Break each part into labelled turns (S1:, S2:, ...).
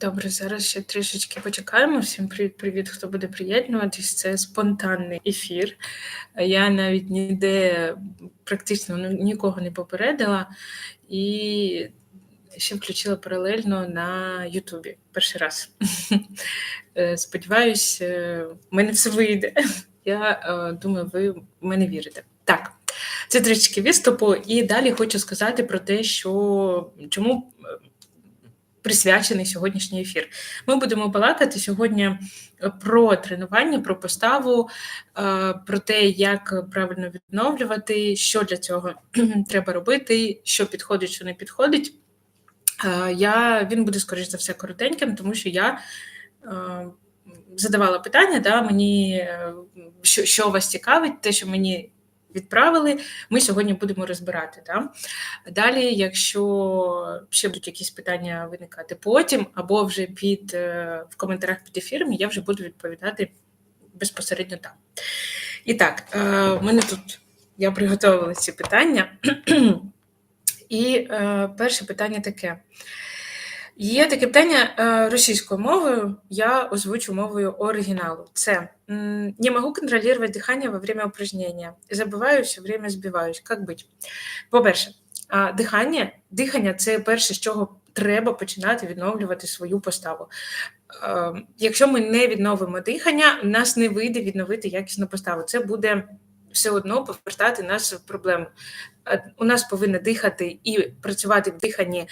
S1: Добре, зараз ще трішечки почекаємо. Всім привіт-привіт, хто буде приєднуватись. Це спонтанний ефір. Я навіть ніде практично ну, нікого не попередила і ще включила паралельно на Ютубі перший раз. Е, сподіваюсь, е, в мене все вийде. Я е, думаю, ви в мене вірите. Так, це трішки відступу, і далі хочу сказати про те, що чому присвячений сьогоднішній ефір. Ми будемо балакати сьогодні е, про тренування, про поставу, е, про те, як правильно відновлювати, що для цього треба робити, що підходить, що не підходить. Е, я, Він буде, скоріш за все, коротеньким, тому що я. Задавала питання, да, мені що що вас цікавить, те, що мені відправили, ми сьогодні будемо розбирати. Да? Далі, якщо ще будуть якісь питання виникати потім, або вже під е, в коментарях під ефіром, я вже буду відповідати безпосередньо там. І так, е, в мене тут я приготувала ці питання. І е, перше питання таке. Є таке питання е, російською мовою, я озвучу мовою оригіналу. Це не можу контролювати дихання во время упражнення. Забуваю все время збиваюсь. Як бути? По-перше, дихання дихання це перше, з чого треба починати відновлювати свою поставу. Е, якщо ми не відновимо дихання, нас не вийде відновити якісну поставу. Це буде все одно повертати нас в проблему. Е, у нас повинна дихати і працювати в диханні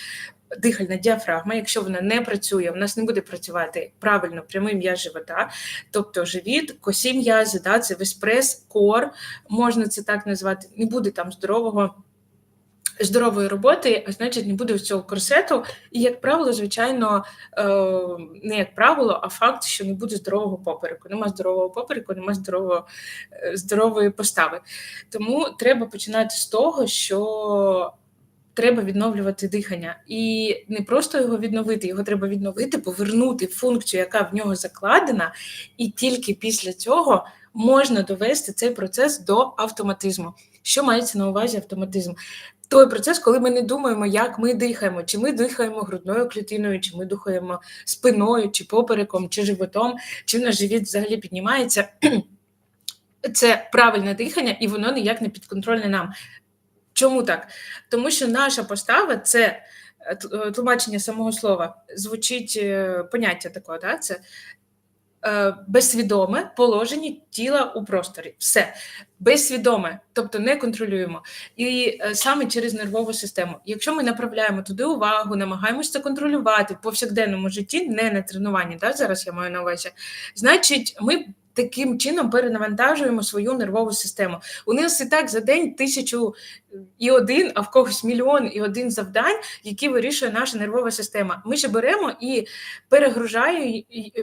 S1: дихальна діафрагма, якщо вона не працює, в нас не буде працювати правильно прямий м'яз живота, тобто живіт, косі м'язи, да, це веспрес, кор, можна це так назвати, не буде там здорового. Здорової роботи, а значить, не буде цього корсету. І, як правило, звичайно, е, не як правило, а факт, що не буде здорового попереку. Нема здорового попереку, нема здорового, е, здорової постави. Тому треба починати з того, що треба відновлювати дихання. І не просто його відновити, його треба відновити, повернути функцію, яка в нього закладена, і тільки після цього можна довести цей процес до автоматизму. Що мається на увазі автоматизм? Той процес, коли ми не думаємо, як ми дихаємо, чи ми дихаємо грудною клітиною, чи ми дихаємо спиною, чи попереком, чи животом, чи наш живіт взагалі піднімається. Це правильне дихання, і воно ніяк не підконтрольне нам. Чому так? Тому що наша постава це е, е, тлумачення самого слова, звучить е, поняття такого, да? це безсвідоме положення тіла у просторі. Все безсвідоме, тобто не контролюємо. І саме через нервову систему. Якщо ми направляємо туди увагу, намагаємося це контролювати в повсякденному житті, не на тренуванні, да? зараз я маю на увазі, значить, ми таким чином перенавантажуємо свою нервову систему. У нас і так за день тисячу і один, а в когось мільйон і один завдань, які вирішує наша нервова система. Ми ще беремо і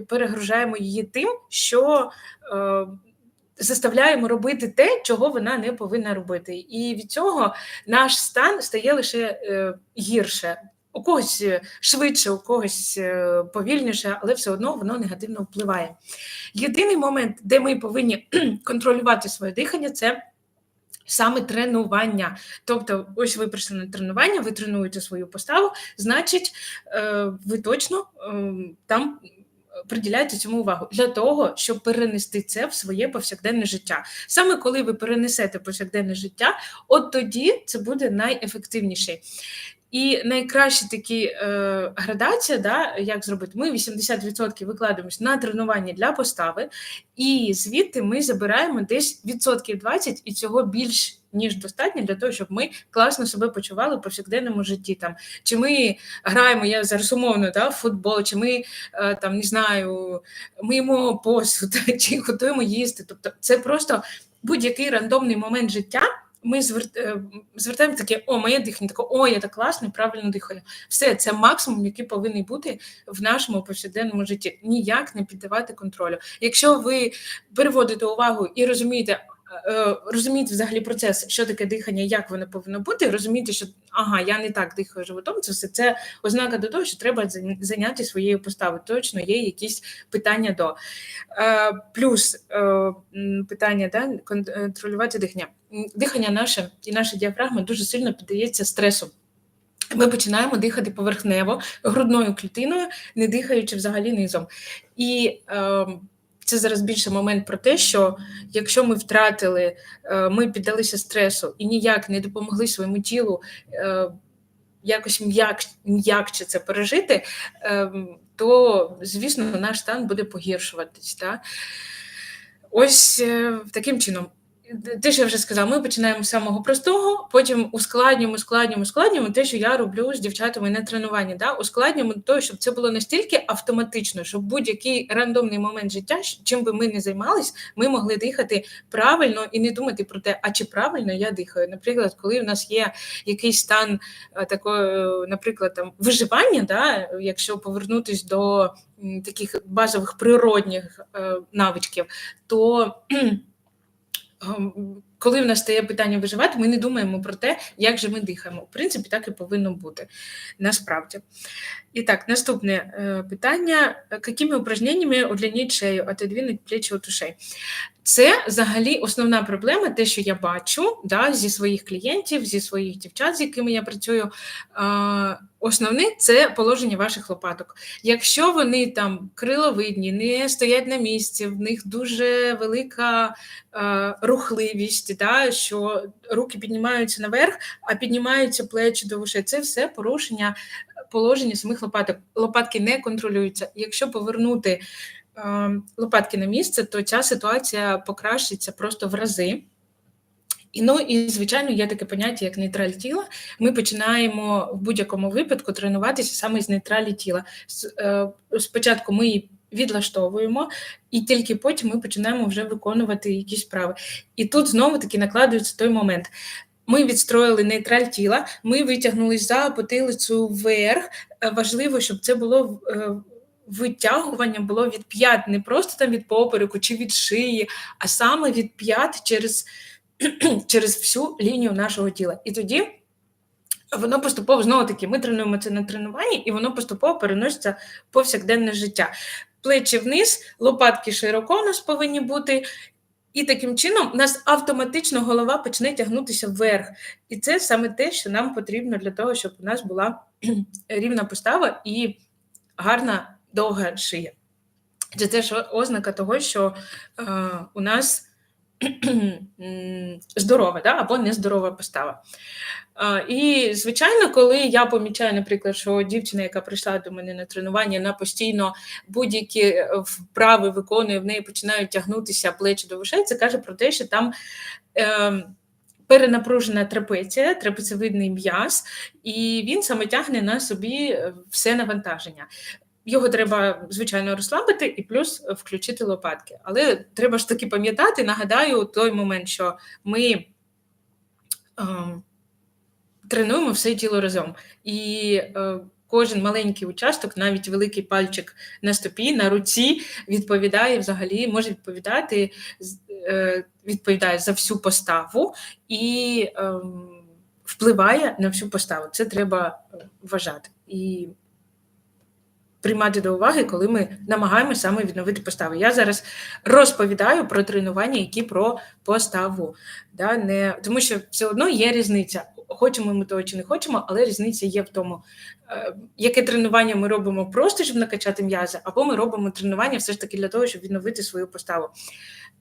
S1: перегружаємо її тим, що. Е, Заставляємо робити те, чого вона не повинна робити, і від цього наш стан стає лише е, гірше у когось е, швидше, у когось е, повільніше, але все одно воно негативно впливає. Єдиний момент, де ми повинні контролювати своє дихання, це саме тренування. Тобто, ось ви прийшли на тренування, ви тренуєте свою поставу, значить, е, ви точно там. Приділяйте цьому увагу для того, щоб перенести це в своє повсякденне життя. Саме коли ви перенесете повсякденне життя, от тоді це буде найефективніше. І найкраща такі е, градація, да, як зробити, ми 80% викладаємось на тренування для постави, і звідти ми забираємо десь відсотків 20, і цього більш ніж достатньо для того, щоб ми класно себе почували в повсякденному житті. Там Чи ми граємо, я зараз умовно да, в футбол, чи ми е, там не знаю, миємо посуд, чи готуємо їсти. Тобто це просто будь-який рандомний момент життя ми е, звертаємо таке, о, моє дихання, таке, о, я так класно, правильно дихаю. Все, це максимум, який повинен бути в нашому повсякденному житті. Ніяк не піддавати контролю. Якщо ви переводите увагу і розумієте, розуміти взагалі процес, що таке дихання, як воно повинно бути, розуміти, що ага, я не так дихаю животом. Це все це ознака до того, що треба зайняти своєю поставою. Точно є якісь питання до е, плюс е, питання да, контролювати дихання. Дихання наше і наша діафрагма дуже сильно піддається стресу. ми починаємо дихати поверхнево грудною клітиною, не дихаючи взагалі низом. І е, це зараз більше момент про те, що якщо ми втратили, е, ми піддалися стресу і ніяк не допомогли своєму тілу е, якось м'як, м'якче це пережити, е, то, звісно, наш стан буде погіршуватись. Та? Ось е, таким чином. Що я вже сказала, ми починаємо з самого простого, потім ускладнюємо, ускладнюємо, ускладнюємо те, що я роблю з дівчатами на тренуванні. Да? Ускладнюємо то, щоб це було настільки автоматично, щоб будь-який рандомний момент життя, чим би ми не займались, ми могли дихати правильно і не думати про те, а чи правильно я дихаю. Наприклад, коли в нас є якийсь стан е, такої, наприклад, там виживання, да? якщо повернутися до таких базових природних е, навичків, то коли в нас стає питання виживати, ми не думаємо про те, як же ми дихаємо. В принципі, так і повинно бути насправді. І так, наступне е, питання: якими упражненнями удлініть шею, отодвинуть плечі от ушей? Це взагалі основна проблема, те, що я бачу да, зі своїх клієнтів, зі своїх дівчат, з якими я працюю. Е, Основне це положення ваших лопаток. Якщо вони там криловидні, не стоять на місці, в них дуже велика е, рухливість, да, що руки піднімаються наверх, а піднімаються плечі до вушей. Це все порушення положення самих лопаток. Лопатки не контролюються. Якщо повернути лопатки на місце, то ця ситуація покращиться просто в рази. І ну і звичайно є таке поняття, як нейтраль тіла. Ми починаємо в будь-якому випадку тренуватися саме з нейтралі тіла. Е, спочатку ми її відлаштовуємо, і тільки потім ми починаємо вже виконувати якісь справи. І тут знову таки накладується той момент. Ми відстроїли нейтраль тіла, ми витягнули за потилицю вверх. Е, важливо, щоб це було е, витягування було від п'ят, не просто там від попереку чи від шиї, а саме від п'ят через через всю лінію нашого тіла. І тоді воно поступово знову таки ми тренуємо це на тренуванні, і воно поступово переноситься повсякденне життя. Плечі вниз, лопатки широко у нас повинні бути. І таким чином у нас автоматично голова почне тягнутися вверх. І це саме те, що нам потрібно для того, щоб у нас була рівна постава і гарна довга шия. Це теж ознака того, що е, у нас здорова да, або нездорова постава. І, звичайно, коли я помічаю, наприклад, що дівчина, яка прийшла до мене на тренування, вона постійно будь-які е, вправи виконує, в неї починають тягнутися плечі до вишей, це каже про те, що там. Е, Перенапружена трапеція, трапецевидний м'яз, і він саме тягне на собі е, все навантаження. Його треба, звичайно, розслабити і плюс включити лопатки. Але треба ж таки пам'ятати, нагадаю, той момент, що ми е, тренуємо все тіло разом. І е, кожен маленький участок, навіть великий пальчик на стопі, на руці, відповідає взагалі, може відповідати, е, відповідає за всю поставу і е, впливає на всю поставу. Це треба вважати. І приймати до уваги, коли ми намагаємося саме відновити поставу. Я зараз розповідаю про тренування, які про поставу. Да? Не, Тому що все одно є різниця. Хочемо ми того чи не хочемо, але різниця є в тому, е, яке тренування ми робимо просто, щоб накачати м'язи, або ми робимо тренування все ж таки для того, щоб відновити свою поставу.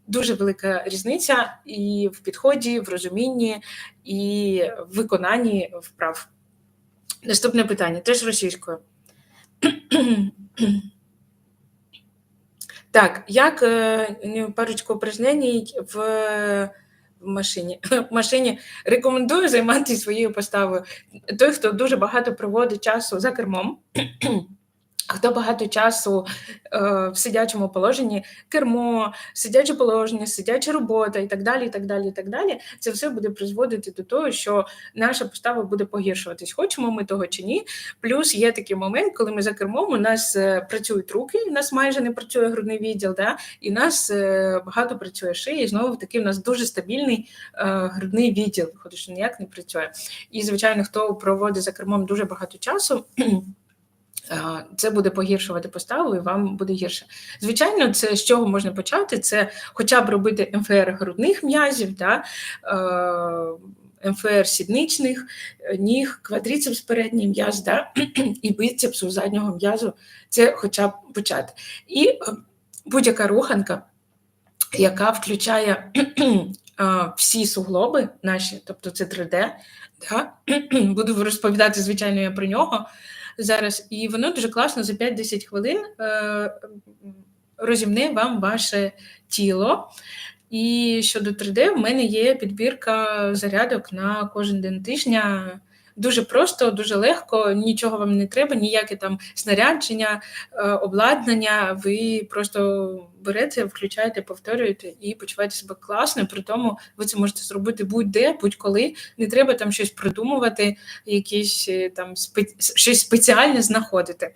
S1: Дуже велика різниця і в підході, в розумінні, і в виконанні вправ. Наступне питання теж російською. Так, як е, парочку упражнень в машині. В машині рекомендую займатися своєю поставою. Той, хто дуже багато проводить часу за кермом. Хто багато часу е, в сидячому положенні, кермо, сидяче положення, сидяча робота і так далі. і так далі, і так далі, Це все буде призводити до того, що наша постава буде погіршуватись, хочемо ми того чи ні. Плюс є такий момент, коли ми за кермом у нас е, працюють руки, у нас майже не працює грудний відділ, да? і у нас е, багато працює шиї, знову таки у нас дуже стабільний е, грудний відділ, що ніяк не працює. І, звичайно, хто проводить за кермом дуже багато часу. Це буде погіршувати поставу, і вам буде гірше. Звичайно, це з чого можна почати? Це хоча б робити МФР грудних м'язів, да? МФР сідничних, е, ніг, квадріцепс передній м'яз да? і біцепсу заднього м'язу. Це хоча б почати. І е, будь-яка руханка, яка включає е, всі суглоби наші, тобто це 3D, да? буду розповідати, звичайно, я про нього зараз. І воно дуже класно за 5-10 хвилин е, розімне вам ваше тіло. І щодо 3D, в мене є підбірка зарядок на кожен день тижня. Дуже просто, дуже легко, нічого вам не треба, ніяке там снарядження, е, обладнання. Ви просто берете, включаєте, повторюєте і почуваєте себе класно. При тому ви це можете зробити будь-де, будь-коли. Не треба там щось придумувати, якісь е, там спе- щось спеціальне знаходити.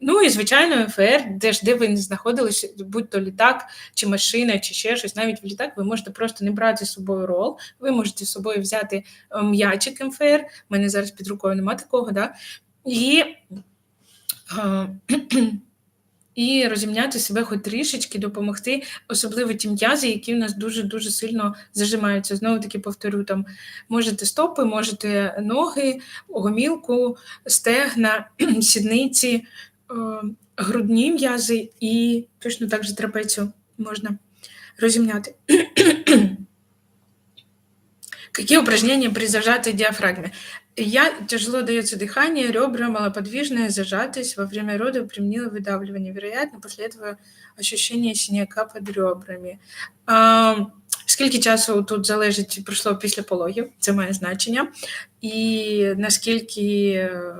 S1: Ну і звичайно, ФР, де ж де ви не знаходилися, будь-то літак, чи машина, чи ще щось, навіть в літак, ви можете просто не брати з собою рол, ви можете з собою взяти е, м'ячик МФР. У мене зараз під рукою немає такого, да? і, е, і розімняти себе хоч трішечки, допомогти, особливо ті м'язи, які в нас дуже-дуже сильно зажимаються. Знову таки повторю, там можете стопи, можете ноги, гомілку, стегна, сідниці, е, грудні м'язи і точно так же трапецію можна розімняти. Какие упражнения при зажатой диафрагме? Я тяжело дается дыхание, ребра малоподвижные, зажатость. Во время родов применила выдавливание. Вероятно, после этого ощущение синяка під ребрами. А, скільки часу тут залежить пройшло після пологів, це має значення. І наскільки е,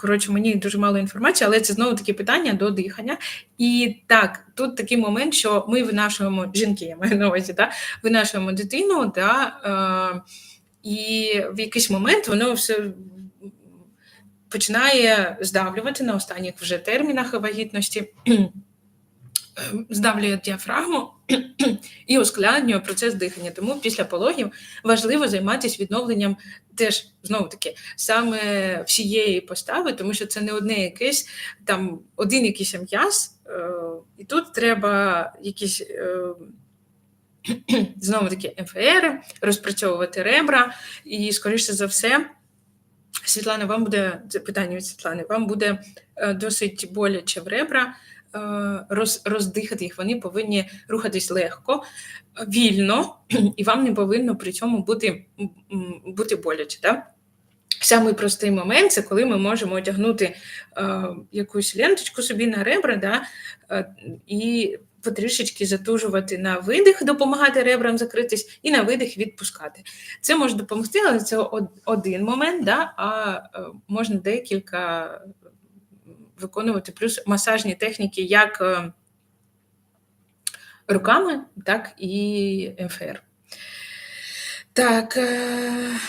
S1: Коротше, мені дуже мало інформації, але це знову таки питання до дихання. І так, тут такий момент, що ми винашуємо жінки, я маю на увазі, да, винашуємо дитину, да, е, і в якийсь момент воно все починає здавлювати на останніх вже термінах вагітності, здавлює діафрагму і ускладнює процес дихання. Тому після пологів важливо займатися відновленням теж знову таки саме всієї постави, тому що це не одне якесь там один якийсь м'яз, е, і тут треба якісь. Знову таки МФР, розпрацьовувати ребра, і, скоріше за все, Світлана, вам буде це питання від Світлани, вам буде е, досить боляче в ребра е, роз, роздихати їх. Вони повинні рухатись легко, вільно, і вам не повинно при цьому бути бути боляче. Да? Самий простий момент це коли ми можемо одягнути е, якусь ленточку собі на ребра, да, е, і потрішечки затужувати на видих, допомагати ребрам закритись, і на видих відпускати. Це може допомогти, але це один момент, да, а е, можна декілька виконувати, плюс масажні техніки як е, руками, так і МФР. Так. э,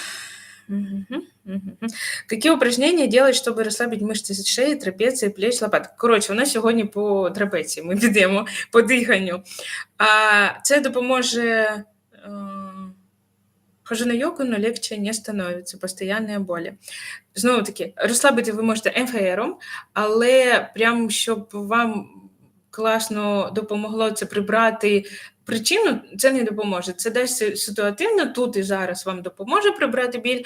S1: мгм, мгм. Какие упражнения делать, чтобы расслабить мышцы шеи, трапеції, плеч, лопаток? Коротше, у нас сьогодні по трапеції ми підемо по диханню. А це допоможе. е, Хожу на йогу, но легче не становиться, постоянні болі. Знову таки, розслабити ви можете МФРом, але прям щоб вам класно допомогло це прибрати причину, це не допоможе. Це дасть си- ситуативно тут і зараз вам допоможе прибрати біль,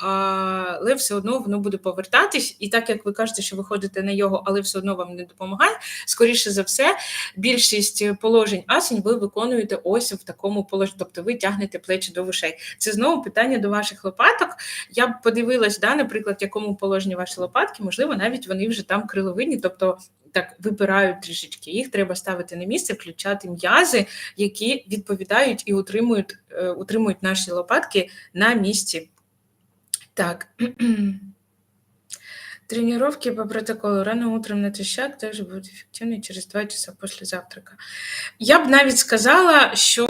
S1: але все одно воно буде повертатись. І так як ви кажете, що ви ходите на його, але все одно вам не допомагає. Скоріше за все, більшість положень асень ви виконуєте ось в такому положенні, тобто ви тягнете плечі до вушей. Це знову питання до ваших лопаток. Я б подивилась, да, наприклад, в якому положенні ваші лопатки, можливо, навіть вони вже там криловидні, тобто так випирають трішечки. Їх треба ставити на місце, включати м'язи, які відповідають і утримують, е, утримують наші лопатки на місці. Так. Тренировки по протоколу рано утром на натощак также будут эффективны через 2 часа после завтрака. Я б навіть сказала, що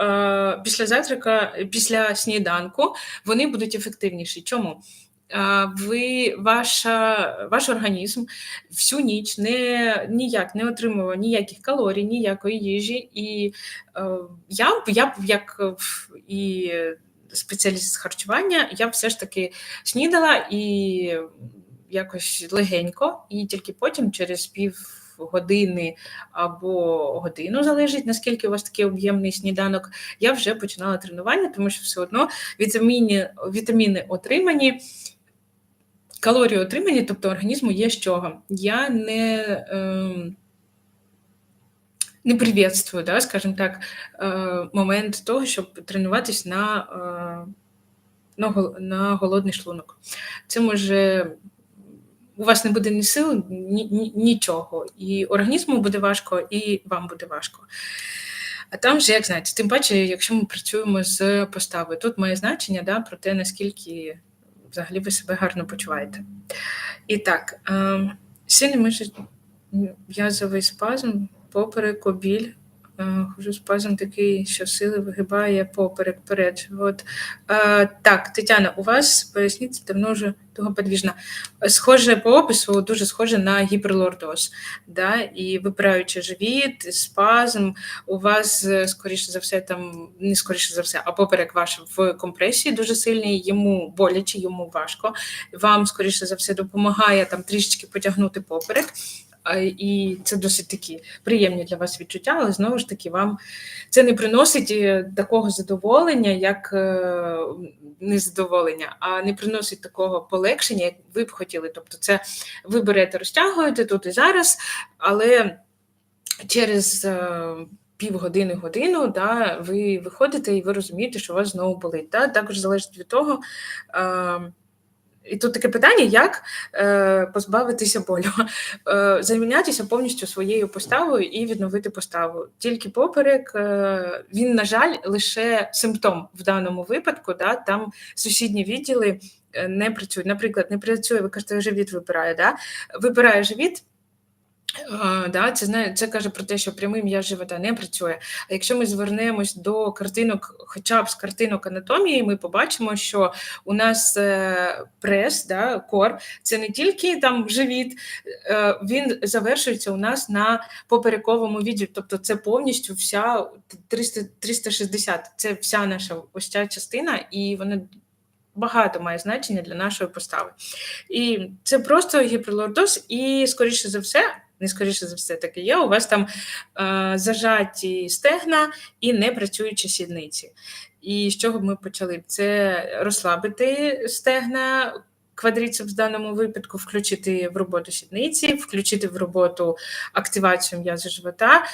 S1: е, після завтрака, після сніданку вони будуть ефективніші. Чому? Е, ви, ваша, ваш організм всю ніч не, ніяк не отримував ніяких калорій, ніякої їжі. І е, я, я як е, і спеціаліст з харчування, я все ж таки снідала і якось легенько, і тільки потім, через пів півгодини або годину, залежить наскільки у вас такий об'ємний сніданок, я вже починала тренування, тому що все одно вітаміни, вітаміни отримані. Калорії отримані, тобто організму є з чого. Я не е, не привітствую, да, скажімо так, е, момент того, щоб тренуватись на, е, на, голодний шлунок. Це може. У вас не буде ні сил, ні, ні, нічого. І організму буде важко, і вам буде важко. А там вже, як знаєте, тим паче, якщо ми працюємо з поставою, тут має значення да, про те, наскільки взагалі ви себе гарно почуваєте. І так, е, сильний м'язовий спазм, поперек, біль, е, хожу спазм такий, що сили вигибає поперек перед. От. Е, так, Тетяна, у вас поясніться давно вже того подвіжна. Схоже по опису, дуже схоже на гіперлордоз. Да? І випираючи живіт, спазм, у вас, скоріше за все, там, не скоріше за все, а поперек ваш в компресії дуже сильний, йому боляче, йому важко. Вам, скоріше за все, допомагає там трішечки потягнути поперек. І це досить такі приємні для вас відчуття, але знову ж таки, вам це не приносить е, такого задоволення, як е, не задоволення, а не приносить такого полегшення, як ви б хотіли. Тобто, це ви берете, розтягуєте тут і зараз, але через е, півгодини, годину да, ви виходите і ви розумієте, що у вас знову болить. Да? Також залежить від того. І тут таке питання, як е, позбавитися болю, е, замінятися повністю своєю поставою і відновити поставу. Тільки поперек е, він, на жаль, лише симптом в даному випадку. Да, Там сусідні відділи е, не працюють. Наприклад, не працює, ви кажете, живіт випирає. Да? Випирає живіт. Да, Це знає, це каже про те, що прямий м'яз живота не працює. А якщо ми звернемось до картинок, хоча б з картинок анатомії, ми побачимо, що у нас е, прес, да, кор, це не тільки там живіт, е, він завершується у нас на поперековому відділі, тобто це повністю вся 300, 360, це вся наша ось ця частина, і вона. Багато має значення для нашої постави. І це просто гіперлордоз, і, скоріше за все, не скоріше за все таки є. У вас там е, зажаті стегна і не працюючі сідниці. І з чого б ми почали? Це розслабити стегна. Квадріцеп в даному випадку включити в роботу сідниці, включити в роботу активацію м'язу живота,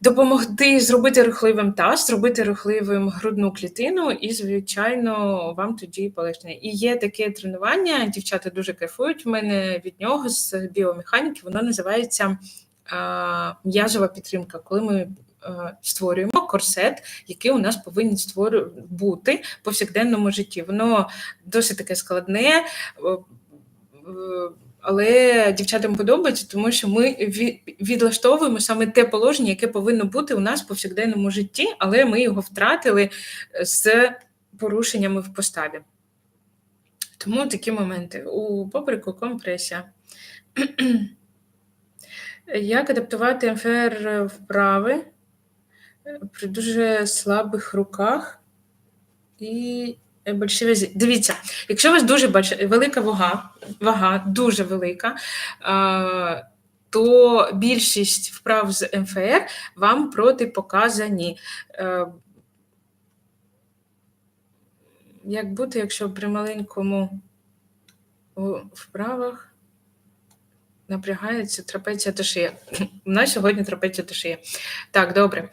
S1: допомогти зробити рухливим таз, зробити рухливим грудну клітину, і, звичайно, вам тоді полегшення. І є таке тренування, дівчата дуже кайфують в мене від нього з біомеханіки, воно називається м'язова підтримка. Коли ми Створюємо корсет, який у нас повинен бути в повсякденному житті. Воно досить таке складне, але дівчатам подобається, тому що ми відлаштовуємо саме те положення, яке повинно бути у нас в повсякденному житті, але ми його втратили з порушеннями в поставі. Тому такі моменти. У попереку компресія. Як адаптувати МФР вправи при дуже слабих руках і Е, большеві. Дивіться, якщо у вас дуже велика вага, вага дуже велика, то більшість вправ з МФР вам протипоказані. Е, як бути, якщо при маленькому вправах напрягається трапеція та шия? У нас сьогодні трапеція та шия. Так, добре.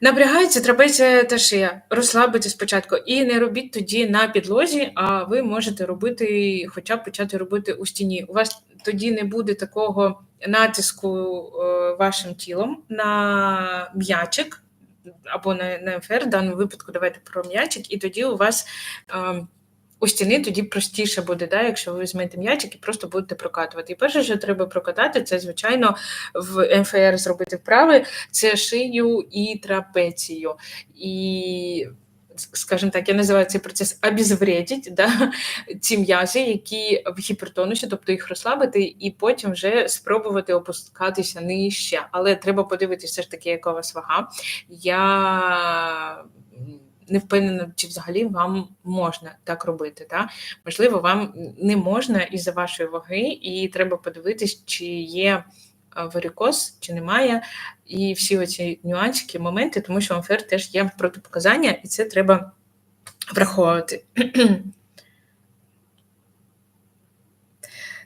S1: Напрягається трапеція та шия. Розслабити спочатку і не робіть тоді на підлозі, а ви можете робити, хоча б почати робити у стіні. У вас тоді не буде такого натиску е, вашим тілом на м'ячик або на МФР, в даному випадку давайте про м'ячик, і тоді у вас. Е, у стіни тоді простіше буде, да, якщо ви візьмете м'ячик і просто будете прокатувати. І перше, що треба прокатати, це, звичайно, в МФР зробити вправи, це шию і трапецію. І Скажімо так, я називаю цей процес обізвредіть, да, ці м'язи, які в гіпертонусі, тобто їх розслабити, і потім вже спробувати опускатися нижче. Але треба подивитися, все ж таки, яка у вас вага. Я не впевнена, чи взагалі вам можна так робити. Та? Можливо, вам не можна із-за вашої ваги, і треба подивитись, чи є а, варикоз чи немає, і всі оці нюансики, моменти, тому що амфер теж є протипоказання, і це треба враховувати.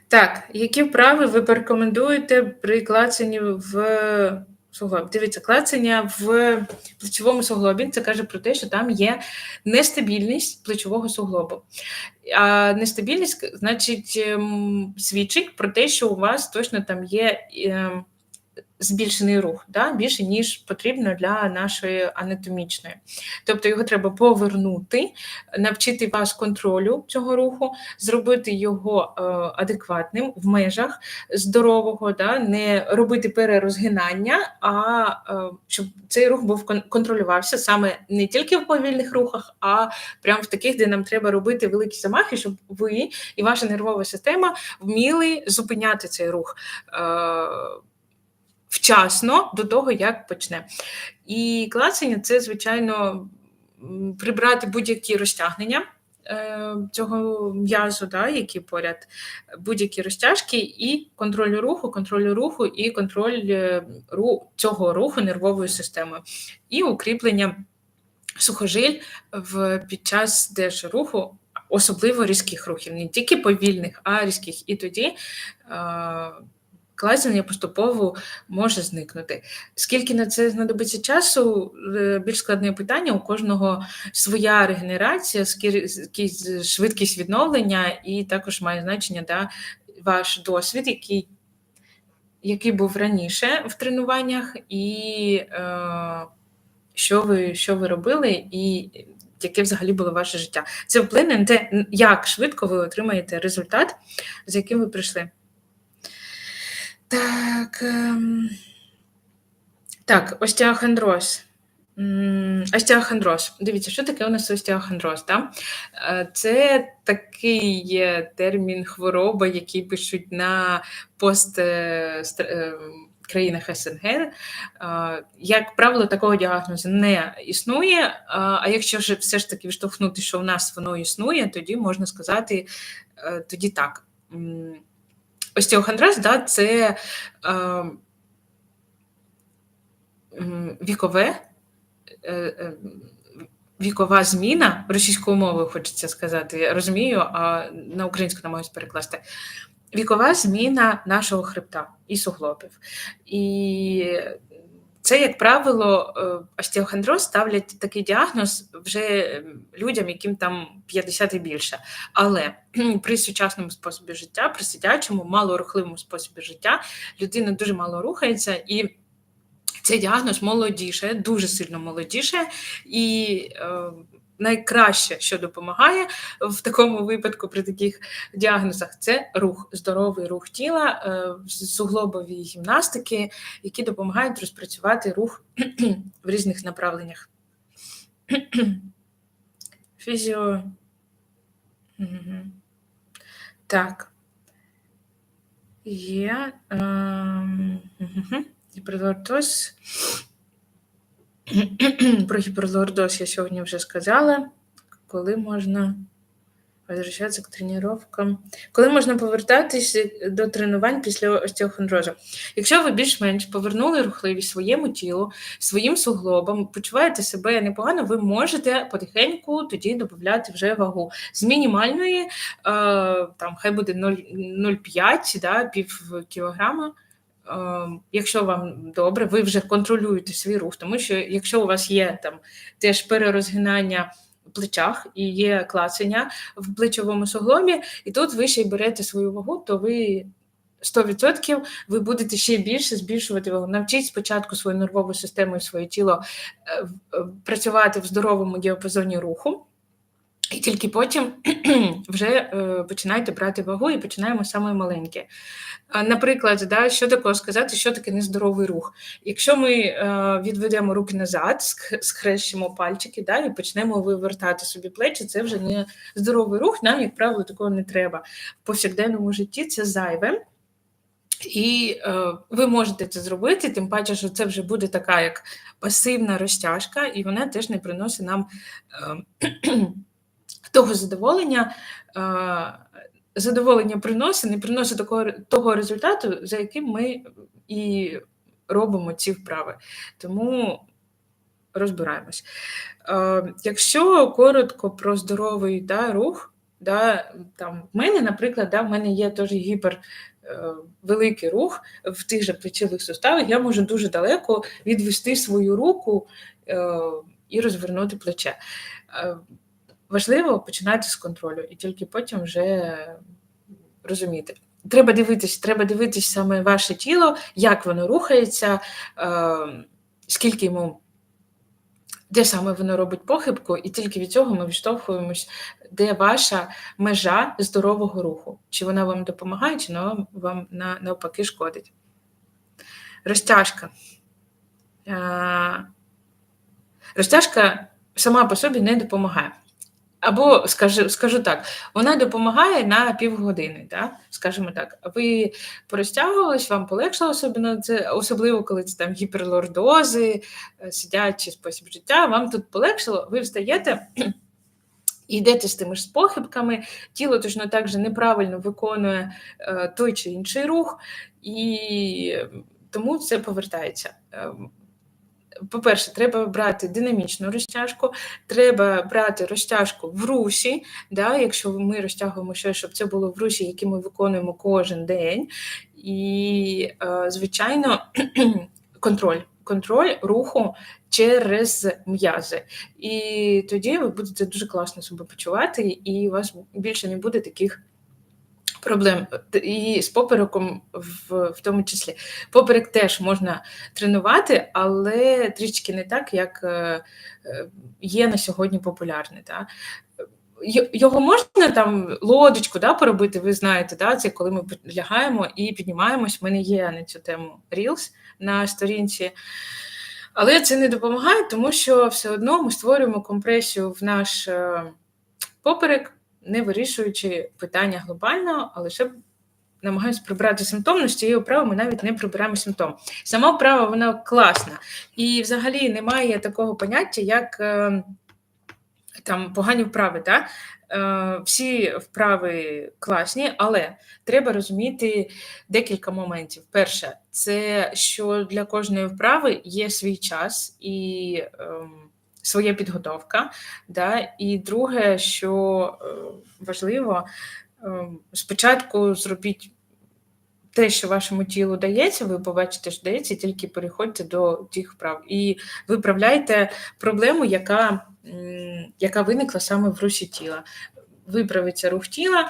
S1: Так, які вправи ви порекомендуєте при клацанні в суглоб? Дивіться, клацання в плечовому суглобі це каже про те, що там є нестабільність плечового суглобу. А нестабільність, значить, ем, свідчить про те, що у вас точно там є. Збільшений рух, да, більше, ніж потрібно для нашої анатомічної. Тобто його треба повернути, навчити вас контролю цього руху, зробити його е, адекватним в межах здорового, да, не робити перерозгинання, а е, щоб цей рух був контролювався саме не тільки в повільних рухах, а прямо в таких, де нам треба робити великі замахи, щоб ви і ваша нервова система вміли зупиняти цей рух. Е, вчасно до того, як почне. І клацання це, звичайно, прибрати будь-які розтягнення. е, Цього м'язу, да, які поряд, будь-які розтяжки, і контроль руху, контроль руху і контроль е, цього руху нервовою системою, і укріплення сухожиль в, під час теж руху, особливо різких рухів, не тільки повільних, а різких. І тоді е, клацання поступово може зникнути. Скільки на це знадобиться часу? е, Більш складне питання. У кожного своя регенерація, швидкість відновлення, і також має значення да, ваш досвід, який, який був раніше в тренуваннях, і е, що, ви, що ви робили, і яке взагалі було ваше життя. Це вплине на те, як швидко ви отримаєте результат, з яким ви прийшли. Так. ем, Так, остеохондроз. Остеохондроз. Дивіться, що таке у нас остеохондроз? Да? Е, Це такий термін хвороба, який пишуть на пост е, е, країнах СНГ. Як правило, такого діагнозу не існує. А якщо ж все ж таки відштовхнути, що в нас воно існує, тоді можна сказати тоді так. Остеохондроз, да, це е, вікове, е, е, вікова зміна російською мовою, хочеться сказати. Я розумію, а на українську намагаюся перекласти. Вікова зміна нашого хребта і суглобів. І це, як правило, е, остеохондроз ставлять такий діагноз вже людям, яким там 50 і більше. Але при сучасному способі життя, при сидячому, малорухливому способі життя, людина дуже мало рухається і. Цей діагноз молодіше, дуже сильно молодіше, і е, найкраще, що допомагає в такому випадку при таких діагнозах, це рух, здоровий рух тіла, е, суглобові гімнастики, які допомагають розпрацювати рух в різних направленнях. Фізіо. Так. Є. мгм. Гіперлордоз. Про гіперлордоз я сьогодні вже сказала. Коли можна возвращатися к тренуванням? Коли можна повертатись до тренувань після остеохондрозу? Якщо ви більш-менш повернули рухливість своєму тілу, своїм суглобам, почуваєте себе непогано, ви можете потихеньку тоді додати вже вагу з мінімальної, е, там хай буде 0,5, да, пів кілограма. Е, Якщо вам добре, ви вже контролюєте свій рух, тому що якщо у вас є там теж перерозгинання в плечах і є клацання в плечовому суглобі, і тут ви ще й берете свою вагу, то ви 100% ви будете ще більше збільшувати вагу. Навчіть спочатку свою нервову систему і своє тіло е, е, працювати в здоровому діапазоні руху. І тільки потім вже е, починаєте брати вагу і починаємо саме маленьке. Наприклад, да, що такого сказати, що таке нездоровий рух? Якщо ми е, відведемо руки назад, схрещимо пальчики да, і почнемо вивертати собі плечі, це вже не здоровий рух. Нам, як правило, такого не треба. В повсякденному житті це зайве. І е, ви можете це зробити, тим паче, що це вже буде така як пасивна розтяжка, і вона теж не приносить нам е, того задоволення, е, задоволення приносить, не приносить такого того результату, за яким ми і робимо ці вправи. Тому розбираємось. Е, Якщо коротко про здоровий да, рух, да, там, в мене, наприклад, да, в мене є теж гіпер. е, Великий рух в тих же плечових суставах, я можу дуже далеко відвести свою руку е, і розвернути плече. Важливо починати з контролю і тільки потім вже розуміти. Треба дивитись, треба дивитись саме ваше тіло, як воно рухається, е, скільки йому, де саме воно робить похибку, і тільки від цього ми відштовхуємось, де ваша межа здорового руху. Чи вона вам допомагає, чи вона вам навпаки шкодить. Розтяжка. Е, розтяжка сама по собі не допомагає. Або скажу скажу так, вона допомагає на півгодини, да? скажімо так. Ви порозтягувались, вам полегшало особливо, це, особливо коли це там гіперлордози, е, сидячий спосіб життя, вам тут полегшало, ви встаєте йдете з тими ж похибками, тіло точно так же неправильно виконує е, той чи інший рух, і тому це повертається. По-перше, треба брати динамічну розтяжку, треба брати розтяжку в русі, да, якщо ми розтягуємо щось, щоб це було в русі, який ми виконуємо кожен день. І, е, звичайно, контроль. Контроль руху через м'язи. І тоді ви будете дуже класно себе почувати, і у вас більше не буде таких проблем і з попереком, в, в тому числі. Поперек теж можна тренувати, але трішки не так, як е, є на сьогодні популярний. Да? Його можна там лодочку да, поробити, ви знаєте, да, це коли ми лягаємо і піднімаємось. У мене є на цю тему Reels на сторінці. Але це не допомагає, тому що все одно ми створюємо компресію в наш е, поперек, не вирішуючи питання глобально, а лише намагаємось прибрати симптом, з цією вправою ми навіть не прибираємо симптом. Сама вправа вона класна. І взагалі немає такого поняття, як е, там погані вправи. Да? Е, всі вправи класні, але треба розуміти декілька моментів. Перше, це що для кожної вправи є свій час і. Ем, своя підготовка. Да? І друге, що е, важливо, е, спочатку зробіть те, що вашому тілу дається, ви побачите, що дається, тільки переходьте до тих вправ. І виправляйте проблему, яка, яка виникла саме в русі тіла. Виправиться рух тіла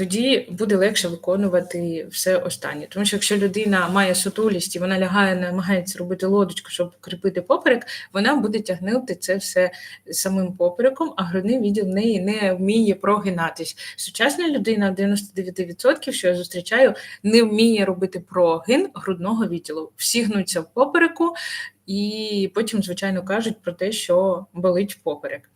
S1: тоді буде легше виконувати все останнє. Тому що якщо людина має сутулість і вона лягає, намагається робити лодочку, щоб кріпити поперек, вона буде тягнути це все самим попереком, а грудний відділ в неї не вміє прогинатись. Сучасна людина 99%, що я зустрічаю, не вміє робити прогин грудного відділу. Всі гнуться в попереку і потім, звичайно, кажуть про те, що болить поперек.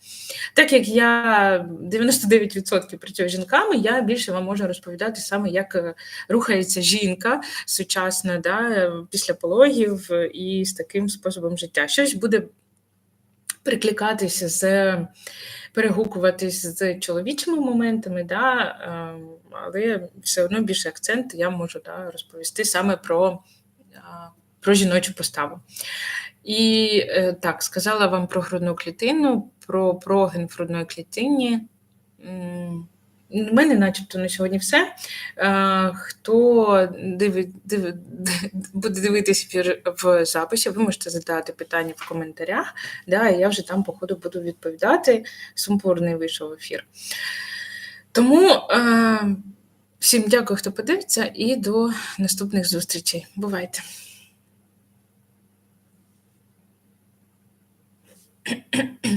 S1: Так як я 99% працюю з жінками, я більше вам можу розповідати саме, як е, рухається жінка сучасна да, після пологів і з таким способом життя. Щось буде прикликатися з. Перегукуватись з чоловічими моментами, да, ем, але все одно більше акцент я можу да, розповісти саме про про жіночу поставу. І е, так, сказала вам про грудну клітину, про прогин в грудної клітині. У мене, начебто, на сьогодні все. Е, хто диви, диви, буде дивитися в записі, ви можете задати питання в коментарях, да, і я вже там, по ходу, буду відповідати. Сумпурний вийшов ефір. Тому е, всім дякую, хто подивиться, і до наступних зустрічей. Бувайте!